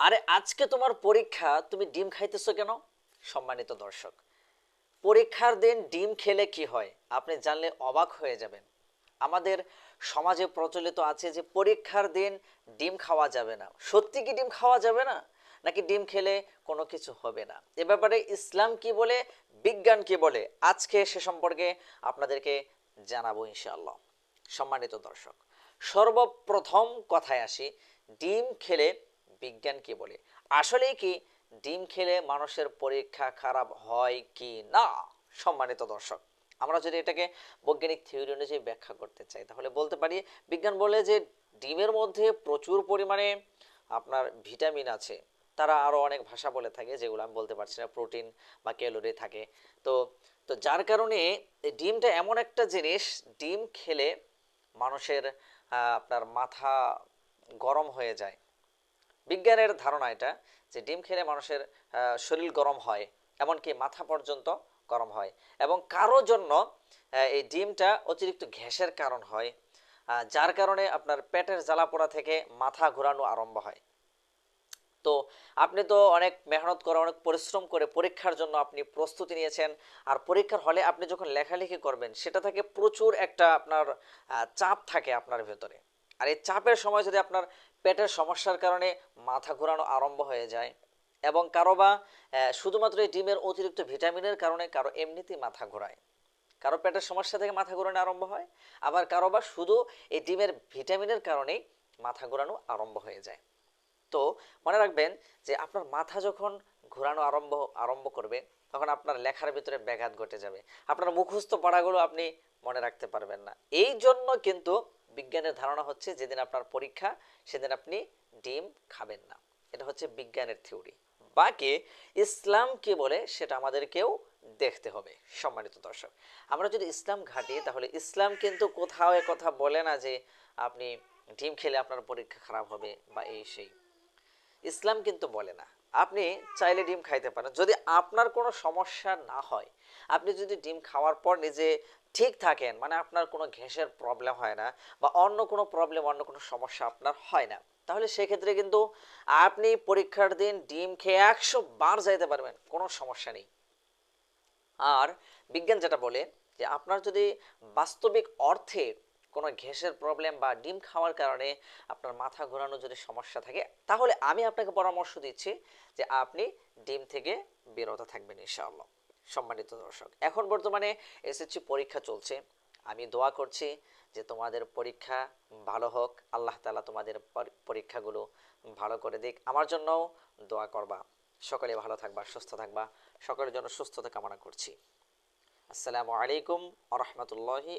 আরে আজকে তোমার পরীক্ষা, তুমি ডিম খাইতেছো কেন? সম্মানিত দর্শক, পরীক্ষার দিন ডিম খেলে কি হয়? আপনি জানলে অবাক হয়ে যাবেন। আমাদের সমাজে প্রচলিত আছে যে পরীক্ষার দিন ডিম খাওয়া যাবে না। সত্যি কি ডিম খাওয়া যাবে না? নাকি ডিম খেলে কোনো কিছু হবে না? এ ব্যাপারে ইসলাম কি বলে? বিজ্ঞান কি বলে? আজকে সে সম্পর্কে আপনাদেরকে জানাব ইনশাআল্লাহ। সম্মানিত দর্শক, সর্বপ্রথম কথায় আসি, ডিম খেলে বিজ্ঞান কি বলে? আসলেই কি ডিম খেলে মানুষের পরীক্ষা খারাপ হয় কি না? সম্মানিত দর্শক, আমরা যদি এটাকে বৈজ্ঞানিক থিওরি অনুযায়ী ব্যাখ্যা করতে চাই, তাহলে বলতে পারি, বিজ্ঞান বলে যে ডিমের মধ্যে প্রচুর পরিমাণে আপনার ভিটামিন আছে। তারা আরও অনেক ভাষা বলে থাকে, যেগুলো আমি বলতে পারছি না, প্রোটিন বা ক্যালোরি থাকে। তো তো যার কারণে ডিমটা এমন একটা জিনিস, ডিম খেলে মানুষের আপনার মাথা গরম হয়ে যায়। বিজ্ঞানের ধারণা এটা যে ডিম খেলে মানুষের শরীর গরম হয়, এমনকি মাথা পর্যন্ত গরম হয়। এবং কারও জন্য এই ডিমটা অতিরিক্ত ঘ্যাসের কারণ হয় যার কারণে আপনার পেটের জ্বালা পোড়া থেকে মাথা ঘোরানো আরম্ভ হয়। তো আপনি তো অনেক মেহনত করে, অনেক পরিশ্রম করে পরীক্ষার জন্য আপনি প্রস্তুতি নিয়েছেন, আর পরীক্ষার হলে আপনি যখন লেখালেখি করবেন, সেটা থেকে প্রচুর একটা আপনার চাপ থাকে আপনার ভেতরে। আর এই চাপের সময় যদি আপনার পেটের সমস্যার কারণে মাথা ঘোরানো আরম্ভ হয়ে যায় এবং কারও বা শুধুমাত্র এই ডিমের অতিরিক্ত ভিটামিনের কারণে কারও এমনিতেই মাথা ঘোরায়। কারও পেটের সমস্যা থেকে মাথা ঘোরানো আরম্ভ হয়, আবার কারও বা শুধু এই ডিমের ভিটামিনের কারণেই মাথা ঘোরানো আরম্ভ হয়ে যায়। তো মনে রাখবেন যে আপনার মাথা যখন ঘোরানো আরম্ভ আরম্ভ করবে, তখন আপনার লেখার ভিতরে ব্যাঘাত ঘটে যাবে। আপনার মুখস্থ পড়াগুলো আপনি মনে রাখতে পারবেন না। এই জন্য কিন্তু বিজ্ঞানের ধারণা হচ্ছে যেদিন আপনার পরীক্ষা, সেদিন আপনি ডিম খাবেন না। এটা হচ্ছে বিজ্ঞানের থিওরি। বাকি ইসলাম কি বলে সেটা আমাদেরকেও দেখতে হবে, সম্মানিত দর্শক। আমরা যদি ইসলাম ঘাটি, তাহলে ইসলাম কিন্তু কোথাও কথা বলে না যে আপনি ডিম খেলে আপনার পরীক্ষা খারাপ হবে বা এই সেই। ইসলাম কিন্তু বলে না। আপনি চাইলে ডিম খাইতে পারেন। যদি আপনার কোনো সমস্যা না হয়, আপনি যদি ডিম খাওয়ার পর নিজে ঠিক থাকেন মানে আপনার কোনো গ্যাসের প্রবলেম হয় না বা অন্য কোনো প্রবলেম অন্য কোনো সমস্যা আপনার হয় না। তাহলে সেক্ষেত্রে কিন্তু আপনি পরীক্ষার দিন ডিম খেয়ে একশো বার যাইতে পারবেন, কোনো সমস্যা নেই। আর বিজ্ঞান যেটা বলে যে আপনার যদি বাস্তবিক অর্থে কোনো গ্যাসের প্রবলেম বা ডিম খাওয়ার কারণে আপনার মাথা ঘোরানো যদি সমস্যা থাকে, তাহলে আমি আপনাকে পরামর্শ দিচ্ছি যে আপনি ডিম থেকে বিরত থাকবেন ইনশাআল্লাহ। সম্মানিত দর্শক, এখন বর্তমানে এসএসসি পরীক্ষা চলছে। আমি দোয়া করছি যে তোমাদের পরীক্ষা ভালো হোক, আল্লাহ তালা তোমাদের পরীক্ষাগুলো ভালো করে দিক। আমার জন্যও দোয়া করবা। সকলে ভালো থাকবা, সুস্থ থাকবা। সকলের জন্য সুস্থতা কামনা করছি। আসসালামু আলাইকুম আ রহমতুল্লাহি